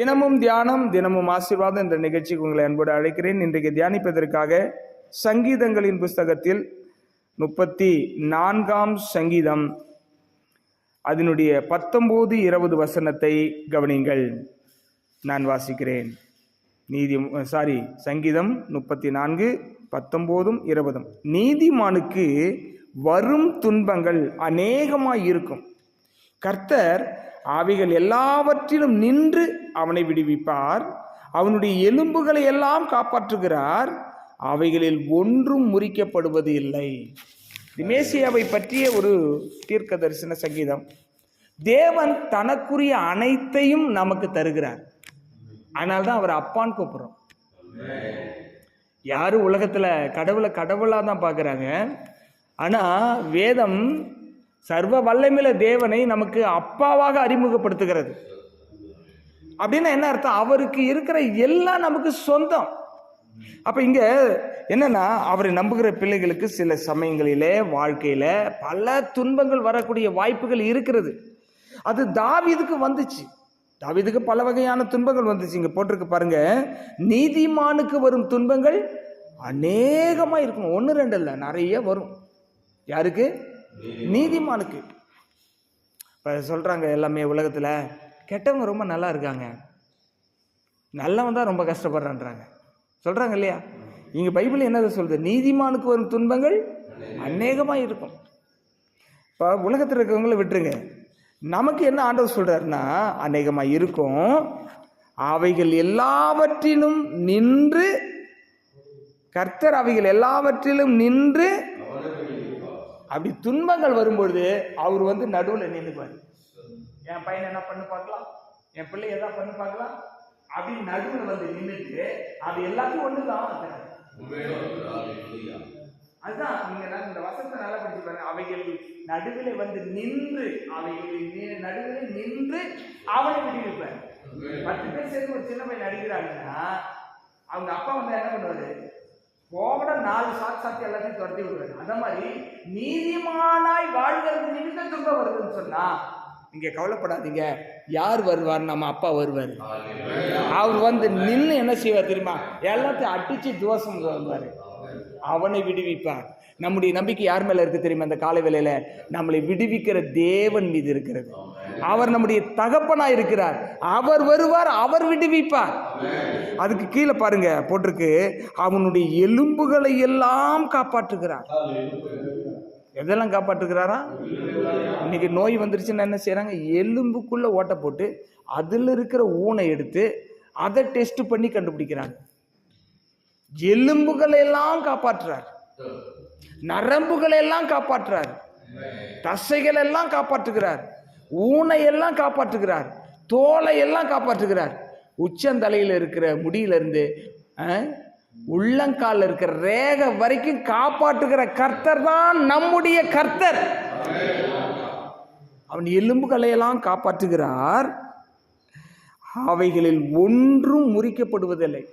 தினமும் தியானம் தினமும் ஆசீர்வாதம் என்ற நிகழ்ச்சிக்கு உங்களை அன்போடு அழைக்கிறேன். இன்றைக்கு தியானிப்பதற்காக சங்கீதங்களின் புஸ்தகத்தில் முப்பத்தி நான்காம் சங்கீதம். அதனுடைய பத்தொம்போது இருபது வசனத்தை கவனிங்கள். நான் வாசிக்கிறேன். நீதி சாரி சங்கீதம் முப்பத்தி நான்கு பத்தொம்போதும் இருபதும். நீதிமானுக்கு வரும் துன்பங்கள் அநேகமாக இருக்கும். கர்த்தர் அவைகள் எல்லாவற்றிலும் நின்று அவனை விடுவிப்பார். அவனுடைய எலும்புகளை எல்லாம் காப்பாற்றுகிறார். அவைகளில் ஒன்றும் முறிக்கப்படுவது இல்லை. திமேசியாவை மேசியாவை பற்றிய ஒரு தீர்க்க தரிசன சங்கீதம். தேவன் தனக்குரிய அனைத்தையும் நமக்கு தருகிறார். அதனால தான் அவர் அப்பான்னு கூப்பிட்றோம். யாரும் உலகத்தில் கடவுளை கடவுளாக தான் பார்க்குறாங்க. ஆனால் வேதம் சர்வ வல்லமில தேவனை நமக்கு அப்பாவாக அறிமுகப்படுத்துகிறது. அப்படின்னா என்ன அர்த்தம்? அவருக்கு இருக்கிற எல்லாம் நமக்கு சொந்தம். அப்போ இங்கே என்னன்னா அவரை நம்புகிற பிள்ளைகளுக்கு சில சமயங்களிலே வாழ்க்கையில் பல துன்பங்கள் வரக்கூடிய வாய்ப்புகள் இருக்கிறது. அது தாவிதுக்கு வந்துச்சு. தாவிதுக்கு பல வகையான துன்பங்கள் வந்துச்சு. இங்கே போட்டிருக்கு பாருங்க. நீதிமானுக்கு வரும் துன்பங்கள் அநேகமாக இருக்கும். ஒன்று ரெண்டு இல்லை நிறைய வரும். யாருக்கு? நீதிமானுக்கு. இப்போ சொல்கிறாங்க எல்லாமே உலகத்தில் கெட்டவங்க ரொம்ப நல்லா இருக்காங்க. நல்லவன் தான் ரொம்ப கஷ்டப்படுறான்றாங்க. சொல்கிறாங்க இல்லையா? இங்கே பைபிள் என்னது சொல்லுது? நீதிமானுக்கு வரும் துன்பங்கள் அநேகமாக இருக்கும். இப்போ உலகத்தில் இருக்கிறவங்கள விட்டுருங்க. நமக்கு என்ன ஆண்டவர் சொல்கிறாருன்னா அநேகமாக இருக்கும். அவைகள் எல்லாவற்றிலும் நின்று கர்த்தர் அவைகள் எல்லாவற்றிலும் நின்று அப்படி துன்பங்கள் வரும்பொழுது அவர் வந்து நடுவில் நின்றுக்குவார் என் பையன் என்ன பண்ணு பார்க்கலாம்? என் பிள்ளை எதா பண்ணு பார்க்கலாம்? அப்படி நடுவில் வந்து நின்றுட்டு அது எல்லாத்தையும் ஒன்று தான் அதுதான் நீங்க இந்த வசத்தை நல்லா படிச்சு பாருங்க. அவைகள் நடுவில் வந்து நின்று அவைகளின் நடுவில் நின்று அவனை விடுவிப்பார். பத்து பேர் சேர்ந்து ஒரு சின்ன பையன் நடிக்கிறாங்கன்னா அவங்க அப்பா வந்து என்ன பண்ணுவாரு? போகட நாலு சாத்து சாத்தி எல்லாத்தையும் துரத்தி விடுவாரு அந்த மாதிரி நீதிமானாய் வாழ்கிறது நிமித்த துன்பம் வருதுன்னு சொன்னா நீங்க கவலைப்படாதீங்க. யார் வருவார்? நம்ம அப்பா வருவார். அவர் வந்து நின்று என்ன செய்வார் தெரியுமா? எல்லாத்தையும் அடிச்சு துவசம் வருவார் அவனை விடுவிப்பார். நம்முடைய நம்பிக்கை யார் மேல இருக்கு தெரியுமா? இந்த காலை வேலையில நம்மளை விடுவிக்கிற தேவன் மீது இருக்கிறது. அவர் நம்முடைய தகப்பனா இருக்கிறார். அவர் வருவார் அவர் விடுவிப்பார். அதுக்கு கீழே பாருங்க போட்டிருக்கு. அவனுடைய எலும்புகளை எல்லாம் காப்பாற்றுகிறார். எதெல்லாம் காப்பாற்றுகிறாரா? இன்னைக்கு நோய் வந்துருச்சுன்னா என்ன செய்றாங்க? எலும்புக்குள்ள ஓட்டை போட்டு அதில் இருக்கிற ஊனை எடுத்து அதை டெஸ்ட் பண்ணி கண்டுபிடிக்கிறாங்க. எலும்புகளை எல்லாம் காப்பாற்றுறார். நரம்புகளை எல்லாம் காப்பாற்றுறார். தசைகள் எல்லாம் காப்பாற்றுகிறார். ஊனை எல்லாம் காப்பாற்றுகிறார் தோலை எல்லாம் காப்பாற்றுகிறார். உச்சந்தலையில் இருக்கிற முடியிலிருந்து அஹ், இருக்கிற ரேகை வரைக்கும் காப்பாற்றுகிற கர்த்தர் தான் நம்முடைய கர்த்தர். அவன் எலும்புகளையெல்லாம் காப்பாற்றுகிறார். அவைகளில் ஒன்றும் முறிக்கப்படுவதில்லை.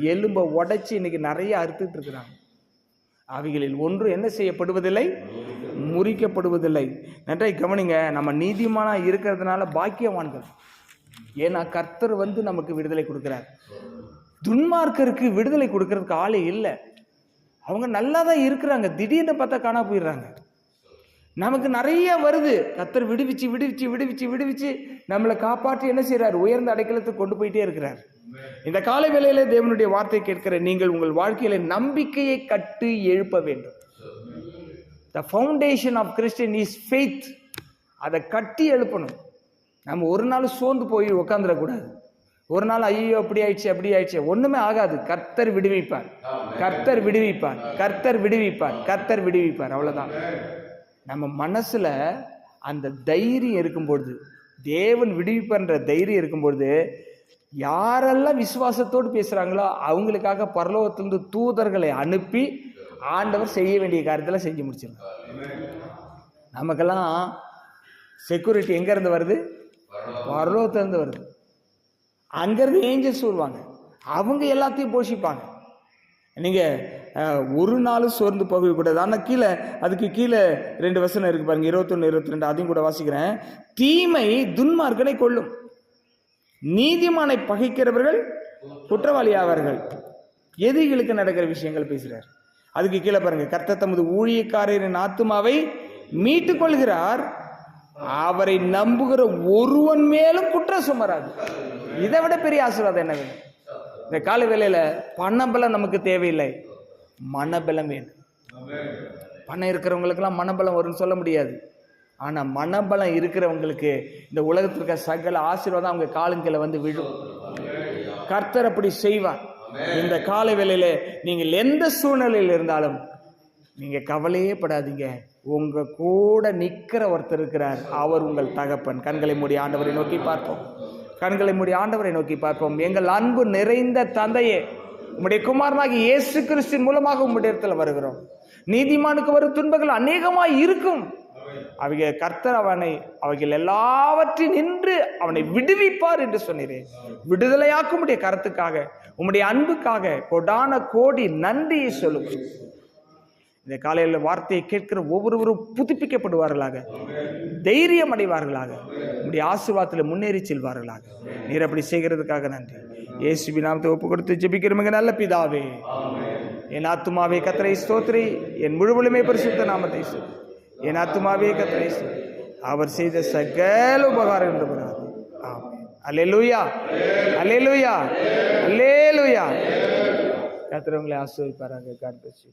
எலும்பை உடைச்சி இன்னைக்கு நிறைய அறுத்துட்டு இருக்கிறாங்க. அவைகளில் ஒன்று என்ன செய்யப்படுவதில்லை? முறிக்கப்படுவதில்லை. நன்றாய் கவனிங்க நம்ம நீதிமானாக இருக்கிறதுனால பாக்கியவான்கள். ஏன்னா கர்த்தர் வந்து நமக்கு விடுதலை கொடுக்குறார். துன்மார்க்கருக்கு விடுதலை கொடுக்கறதுக்கு ஆளே இல்லை. அவங்க நல்லா தான் இருக்கிறாங்க. திடீர்னு பார்த்தா காணா போயிடுறாங்க. நமக்கு நிறைய வருது. கர்த்தர் விடுவிச்சு விடுவிச்சு விடுவிச்சு விடுவிச்சு நம்மளை காப்பாற்றி என்ன செய்கிறார் உயர்ந்த அடைக்கலத்துக்கு கொண்டு போயிட்டே இருக்கிறார். இந்த காலை வேளையில தேவனுடைய வார்த்தை கேட்கிற நீங்கள் உங்கள் வாழ்க்கையில நம்பிக்கையை கட்டி எழுப்ப வேண்டும். The foundation of Christian is faith அதை கட்டி எழுப்பணும். நம்ம ஒரு நாள் சோர்ந்து போய் உட்காந்துடக்கூடாது ஒரு நாள் ஐயோ அப்படி ஆயிடுச்சு அப்படி ஆயிடுச்சு. ஒண்ணுமே ஆகாது. கர்த்தர் விடுவிப்பார். கர்த்தர் விடுவிப்பார். கர்த்தர் விடுவிப்பார். கர்த்தர் விடுவிப்பார். அவ்வளவுதான். நம்ம மனசுல அந்த தைரியம் இருக்கும்பொழுது தேவன் விடுவிப்பார்ன்ற தைரியம் இருக்கும்பொழுது யாரெல்லாம் விசுவாசத்தோடு பேசுறாங்களோ அவங்களுக்காக பரலோகத்திலிருந்து தூதர்களை அனுப்பி ஆண்டவர் செய்ய வேண்டிய காரியத்தில் செஞ்சு முடிச்சிடலாம். நமக்கெல்லாம் செக்யூரிட்டி எங்கேருந்து வருது? பரலோகத்திலேருந்து வருது. அங்கேருந்து ஏஞ்சல்ஸ் வருவாங்க. அவங்க எல்லாத்தையும் போஷிப்பாங்க. நீங்கள் ஒரு நாள் சோர்ந்து போகக்கூடாது ஆனால் கீழே அதுக்கு கீழே ரெண்டு வசனம் இருக்கு பாருங்க. இருபத்தொன்று இருபத்தி ரெண்டு அதையும் கூட வாசிக்கிறேன். தீமை துன்மார்க்கனை கொள்ளும் நீதிமானை பகைக்கிறவர்கள் குற்றவாளி ஆவார்கள். எதிரிகளுக்கு நடக்கிற விஷயங்கள் பேசுகிறார் அதுக்கு கீழே பாருங்க கர்த்தர் தமது ஊழியக்காரரின் ஆத்துமாவை மீட்டுக் கொள்கிறார் அவரை நம்புகிற ஒருவன் மேலும் குற்றம் சுமராது இதை விட பெரிய ஆசீர்வாதம் என்ன வேணும்? இந்த கால வேளையில பணபலம் நமக்கு தேவையில்லை. மனபலம் வேணும். பணம் இருக்கிறவங்களுக்கெல்லாம் மனபலம் வரும்னு சொல்ல முடியாது. ஆனால் மனபலம் இருக்கிறவங்களுக்கு இந்த உலகத்தில் இருக்க சகல ஆசீர்வாதம் அவங்க காலுங்களை வந்து விழும். கர்த்தர் அப்படி செய்வார். இந்த கால வேளையில நீங்கள் எந்த சூழ்நிலையில் இருந்தாலும் நீங்க கவலையே படாதீங்க. உங்க கூட நிற்கிற ஒருத்தர் இருக்கிறார். அவர் உங்கள் தகப்பன். கண்களை மூடி ஆண்டவரை நோக்கி பார்ப்போம். கண்களை மூடி ஆண்டவரை நோக்கி பார்ப்போம். எங்கள் அன்பு நிறைந்த தந்தையே உம்முடைய குமாரனாகி இயேசு கிறிஸ்தின் மூலமாக உம்முடைய இடத்துல வருகிறோம். நீதிமானுக்கு வரும் துன்பங்கள் அநேகமாக இருக்கும். அவங்க கர்த்தர் அவனை அவைகள் எல்லாவற்றையும் நின்று அவனை விடுவிப்பார் என்று சொன்னீரேன் விடுதலையாக்கும் உடைய கருத்துக்காக உம்முடைய அன்புக்காக கொடான கோடி நன்றியை சொல்லுங்கள் இந்த காலையில் வார்த்தையை கேட்கிற ஒவ்வொருவரும் புதுப்பிக்கப்படுவார்களாக. தைரியம் அடைவார்களாக. உங்களுடைய ஆசீர்வாதத்தில் முன்னேறி செல்வார்களாக. நீர் அப்படி செய்கிறதுக்காக நன்றி. இயேசுபி நாமத்தை ஒப்பு கொடுத்து ஜெபிக்கிறவங்க நல்ல பிதாவே. என் ஆத்துமாவே கத்திரை ஸ்தோத்ரி என் முழுவலுமே பரிசுத்த நாமத்தை சொல் என் ஆத்மாவே கத்தரை அவர் செய்த சகல உபகாரம் என்று கூறாது ஆமென். அல்லேலூயா. அல்லேலூயா. அல்லேலூயா. கத்திரவங்களை ஆசிர்வதிப்பாராங்க காட் பிளஸ் யூ